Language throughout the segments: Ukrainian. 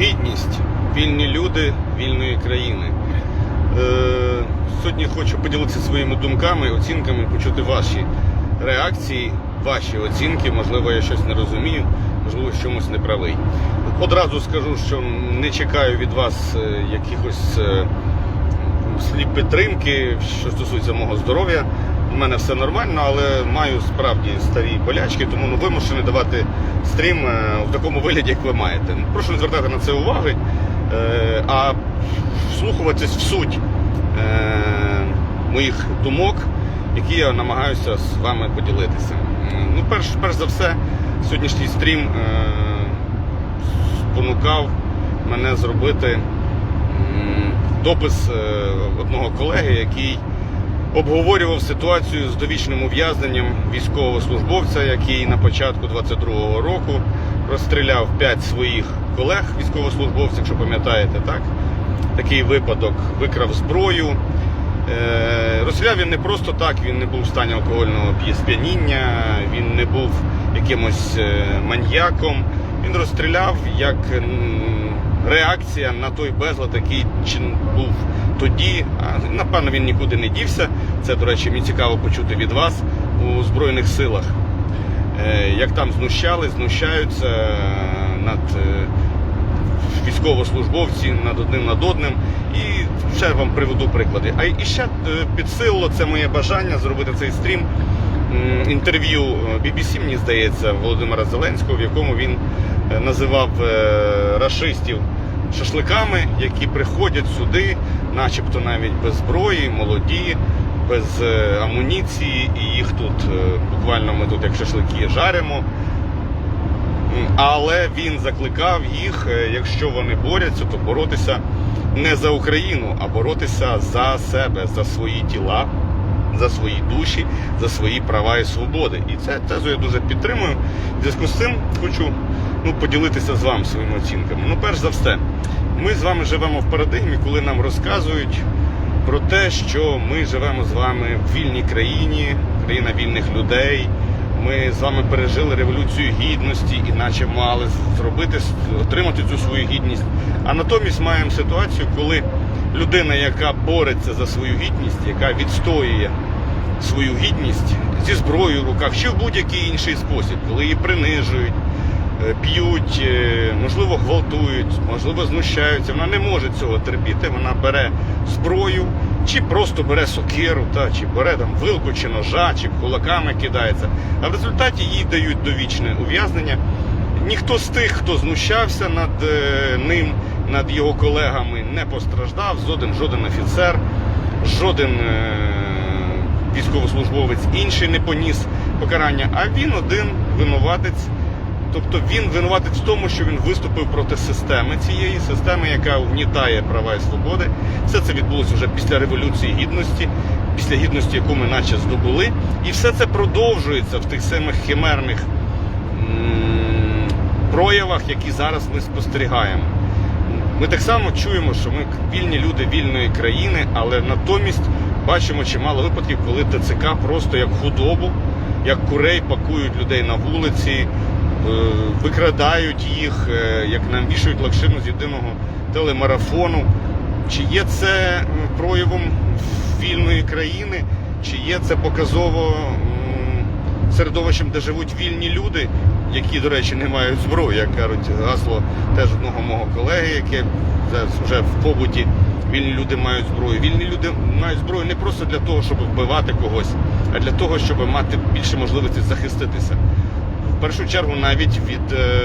Гідність, вільні люди вільної країни. Е, сьогодні хочу поділитися своїми думками, оцінками, почути ваші реакції, ваші оцінки. Можливо, я щось не розумію, можливо, чомусь не правий. Одразу скажу, що не чекаю від вас е, якихось е, слів підтримки, що стосується мого здоров'я. У мене все нормально, але маю справді старі болячки, тому ну, вимушений давати стрім е, в такому вигляді, як ви маєте. Прошу не звертати на це уваги, е, а вслухуватись в суть е, моїх думок, які я намагаюся з вами поділитися. Ну, перш, перш за все, сьогоднішній стрім спонукав мене зробити допис одного колеги, який обговорював ситуацію з довічним ув'язненням військовослужбовця, який на початку 22-го року розстріляв 5 своїх колег військовослужбовців, якщо пам'ятаєте, так? Такий випадок викрав зброю. Е, Розстріляв він не просто так, він не був в стані алкогольного сп'яніння, він не був якимось е, маньяком. Він розстріляв як реакція на той безлад, який був тоді. А, напевно, він нікуди не дівся. Це, до речі, мені цікаво почути від вас у Збройних силах. Е, Як там знущали, знущаються е, над е, військовослужбовці над одним над одним. І ще вам приведу приклади. А і ще підсилило це моє бажання зробити цей стрім. Інтерв'ю BBC, мені здається, Володимира Зеленського, в якому він називав е, рашистів шашликами, які приходять сюди, начебто навіть без зброї, молоді, без е, амуніції, і їх тут е, буквально ми тут як шашлики жаримо. Але він закликав їх, е, якщо вони борються, то боротися не за Україну, а боротися за себе, за свої тіла, за свої душі, за свої права і свободи. І це тезу я дуже підтримую. В зв'язку з цим хочу ну, поділитися з вами своїми оцінками. Ну, перш за все, ми з вами живемо в парадигмі, коли нам розказують про те, що ми живемо з вами в вільній країні, країна вільних людей. Ми з вами пережили революцію гідності, іначе мали зробити отримати цю свою гідність. А натомість маємо ситуацію, коли людина, яка бореться за свою гідність, яка відстоює свою гідність зі зброєю в руках, чи в будь-який інший спосіб, коли її принижують, п'ють, е, можливо, гвалтують, можливо, знущаються. Вона не може цього терпіти. Вона бере зброю, чи просто бере сокиру, та чи бере там вилку чи ножа, чи кулаками кидається. А в результаті їй дають довічне ув'язнення. Ніхто з тих, хто знущався над е, ним, над його колегами, не постраждав. Жоден, жоден офіцер, жоден е, військовослужбовець інший не поніс покарання. А він один винуватець. Тобто він винуватець в тому, що він виступив проти системи цієї системи, яка угнітає права і свободи. Все це відбулося вже після революції гідності, після гідності, яку ми наче здобули. І все це продовжується в тих самих химерних проявах, які зараз ми спостерігаємо. Ми так само чуємо, що ми вільні люди вільної країни, але натомість бачимо чимало випадків, коли ТЦК просто як худобу, як курей пакують людей на вулиці, викрадають їх, е, як нам вішають лакшину з єдиного телемарафону. Чи є це проявом вільної країни, чи є це показово середовищем, де живуть вільні люди, які, до речі, не мають зброї, як кажуть гасло теж одного мого колеги, яке вже в побуті. Вільні люди мають зброю. Вільні люди мають зброю не просто для того, щоб вбивати когось, а для того, щоб мати більше можливості захиститися. Першу чергу навіть від е,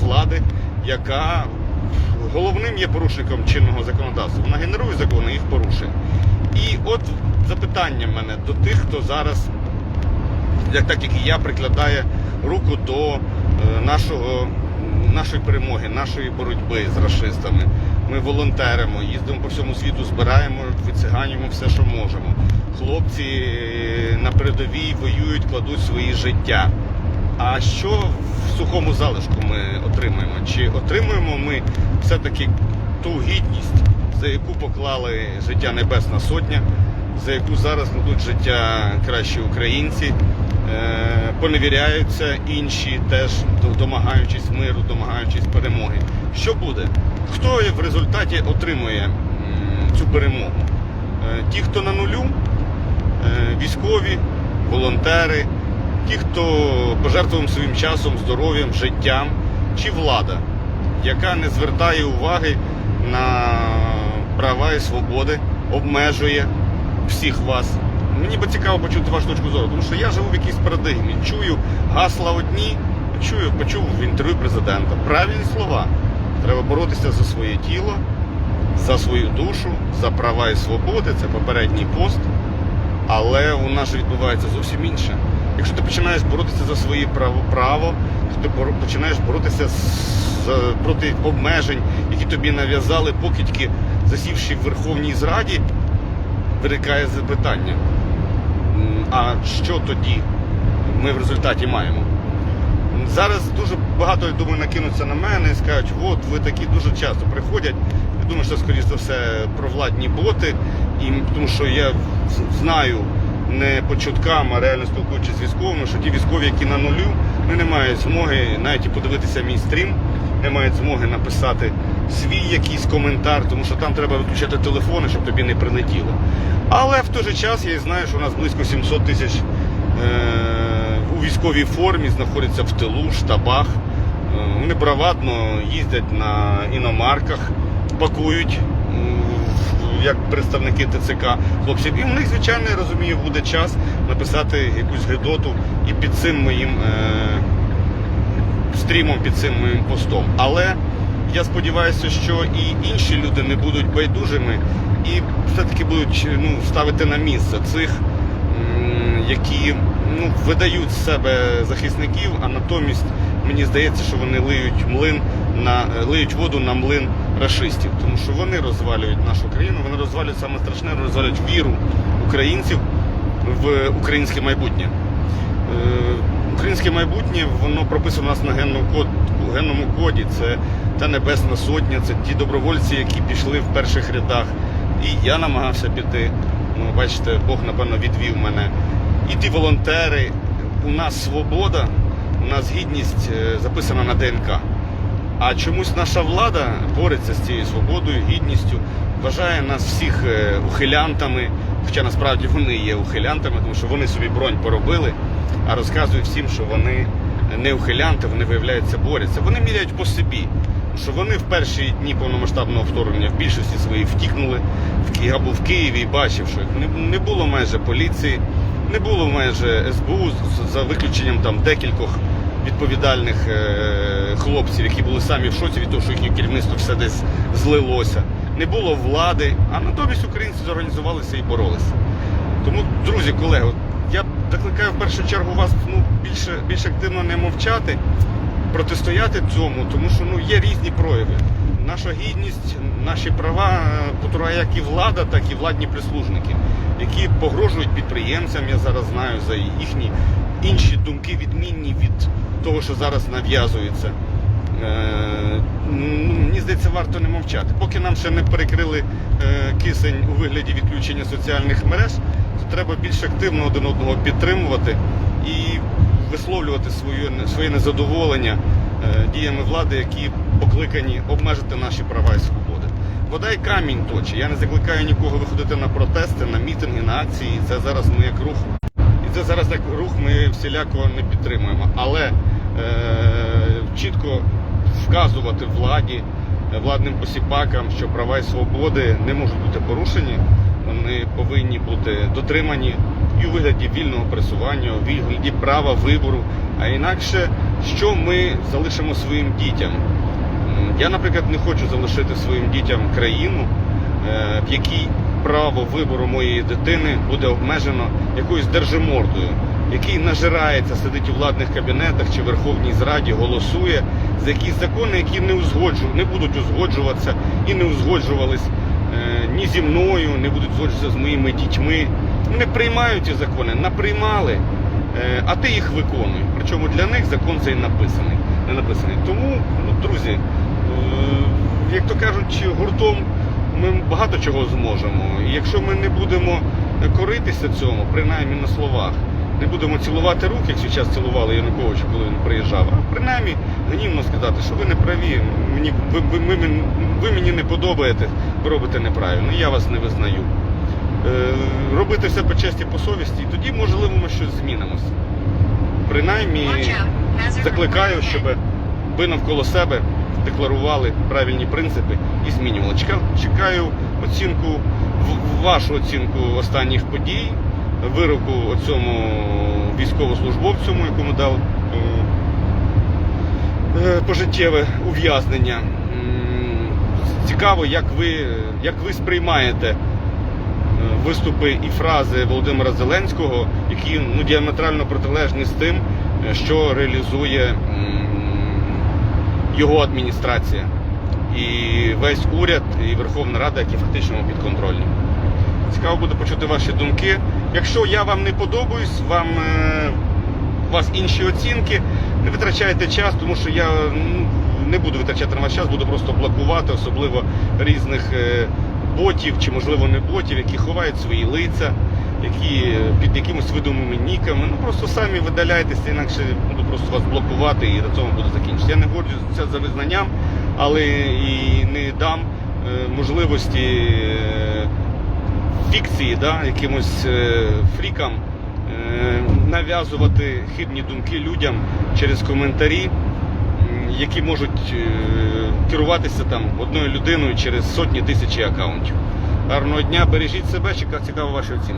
влади, яка головним є порушником чинного законодавства. Вона генерує закони, їх порушує. І от запитання мене до тих, хто зараз, як так як і я, прикладає руку до е, нашого, нашої перемоги, нашої боротьби з расистами. Ми волонтеримо, їздимо по всьому світу, збираємо, вициганюємо все, що можемо. Хлопці е, на передовій воюють, кладуть свої життя. А що в сухому залишку ми отримуємо? Чи отримуємо ми все-таки ту гідність, за яку поклали життя Небесна Сотня, за яку зараз кладуть життя кращі українці, поневіряються інші, теж домагаючись миру, домагаючись перемоги. Що буде? Хто в результаті отримує цю перемогу? Е, Ті, хто на нулю, е, військові, волонтери, ті, хто пожертвував своїм часом, здоров'ям, життям, чи влада, яка не звертає уваги на права і свободи, обмежує всіх вас. Мені би цікаво почути вашу точку зору, тому що я живу в якійсь парадигмі. Чую гасла одні, чую, почув в інтерв'ю президента. Правильні слова. Треба боротися за своє тіло, за свою душу, за права і свободи. Це попередній пост. Але у нас же відбувається зовсім інше. Якщо ти починаєш боротися за своє право, право ти починаєш боротися проти обмежень, які тобі нав'язали покидьки, засівши в Верховній Зраді, виникає запитання. А що тоді ми в результаті маємо? Зараз дуже багато, я думаю, накинуться на мене і скажуть, от ви такі дуже часто приходять. Я думаю, що скоріш за все провладні боти, і тому що я знаю не по чуткам, а реально спілкуючись з військовими, що ті військові, які на нулю, вони не мають змоги навіть подивитися мій стрім, не мають змоги написати свій якийсь коментар, тому що там треба виключати телефони, щоб тобі не прилетіло. Але в той же час я знаю, що у нас близько 700 тисяч е, у військовій формі знаходяться в тилу, штабах. Е, Вони бравадно їздять на іномарках, пакують як представники ТЦК хлопців. І в них, звичайно, я розумію, буде час написати якусь гидоту і під цим моїм е, стрімом, під цим моїм постом. Але я сподіваюся, що і інші люди не будуть байдужими і все-таки будуть ну, ставити на місце цих, які ну, видають з себе захисників, а натомість мені здається, що вони лиють млин на лиють воду на млин рашистів, тому що вони розвалюють нашу країну, вони розвалюють саме страшне, розвалюють віру українців в українське майбутнє. Е, Українське майбутнє воно прописано у нас на генному коді, генному коді. Це та Небесна Сотня, це ті добровольці, які пішли в перших рядах. І я намагався піти. Ну, бачите, Бог, напевно, відвів мене. І ті волонтери. У нас свобода, у нас гідність е, записана на ДНК. А чомусь наша влада бореться з цією свободою, гідністю, вважає нас всіх е, ухилянтами, хоча насправді вони є ухилянтами, тому що вони собі бронь поробили, а розказують всім, що вони не ухилянти, вони виявляються борються. Вони міряють по собі. Що вони в перші дні повномасштабного вторгнення в більшості своїй втікнули в Ки- або в Києві і бачив, що не, було майже поліції, не було майже СБУ за виключенням там декількох відповідальних е, хлопців, які були самі в шоці від того, що їхнє керівництво все десь злилося. Не було влади, а натомість українці зорганізувалися і боролися. Тому, друзі, колеги, я закликаю в першу чергу вас ну, більше, більш активно не мовчати, протистояти цьому, тому що ну, є різні прояви. Наша гідність, наші права е, потурає як і влада, так і владні прислужники, які погрожують підприємцям, я зараз знаю, за їхні інші думки відмінні від того, що зараз нав'язується. Е, ну, мені здається, варто не мовчати. Поки нам ще не перекрили е, кисень у вигляді відключення соціальних мереж, то треба більш активно один одного підтримувати і висловлювати своє, своє незадоволення е, діями влади, які покликані обмежити наші права і свободи. Вода і камінь точить. Я не закликаю нікого виходити на протести, на мітинги, на акції. Це зараз ми як рух. І це зараз як рух ми всіляко не підтримуємо. Але чітко вказувати владі, е, владним посіпакам, що права і свободи не можуть бути порушені, вони повинні бути дотримані і у вигляді вільного пересування, у вигляді права вибору. А інакше, що ми залишимо своїм дітям? Я, наприклад, не хочу залишити своїм дітям країну, е, в якій право вибору моєї дитини буде обмежено якоюсь держимордою, який нажирається, сидить у владних кабінетах чи Верховній Зраді, голосує за якісь закони, які не узгоджу, не будуть узгоджуватися і не узгоджувались е, ні зі мною, не будуть узгоджуватися з моїми дітьми. Не приймають ці закони, наприймали, е, а ти їх виконуй. Причому для них закон цей написаний. Не написаний. Тому, ну, друзі, е, як то кажуть, гуртом ми багато чого зможемо. І якщо ми не будемо коритися цьому, принаймні на словах, Не будемо цілувати руки, як свій час цілували Януковича, коли він приїжджав. А принаймні гнівно сказати, що ви не праві, мені, ви, ви, ви, ви мені не подобаєте, ви робите неправильно, я вас не визнаю. Е, робити все по честі, по совісті, і тоді, можливо, ми щось змінимося. Принаймні, закликаю, щоб ви навколо себе декларували правильні принципи і змінювали. Чекаю, оцінку, вашу оцінку останніх подій, вироку цьому військовослужбовцю, якому дав е, е, пожиттєве ув'язнення. Цікаво, як ви, як ви сприймаєте е, виступи і фрази Володимира Зеленського, які ну, діаметрально протилежні з тим, що реалізує його адміністрація. І весь уряд, і Верховна Рада, які фактично підконтрольні. Цікаво буде почути ваші думки. Якщо я вам не подобаюсь, вам е, у вас інші оцінки, не витрачайте час, тому що я ну, не буду витрачати на ваш час, буду просто блокувати, особливо різних е, ботів чи, можливо, не ботів, які ховають свої лиця, які е, під якимось видумими ніками. Ну просто самі видаляйтеся, інакше буду просто вас блокувати і на цьому буде закінчитися. Я не горджуся за визнанням, але і не дам можливості. Фікції, да, якимось е, фрікам е, нав'язувати хибні думки людям через коментарі, які можуть е, керуватися там одною людиною через сотні тисячі аккаунтів. Гарного дня, бережіть себе, чекав цікаво ваші оцінки.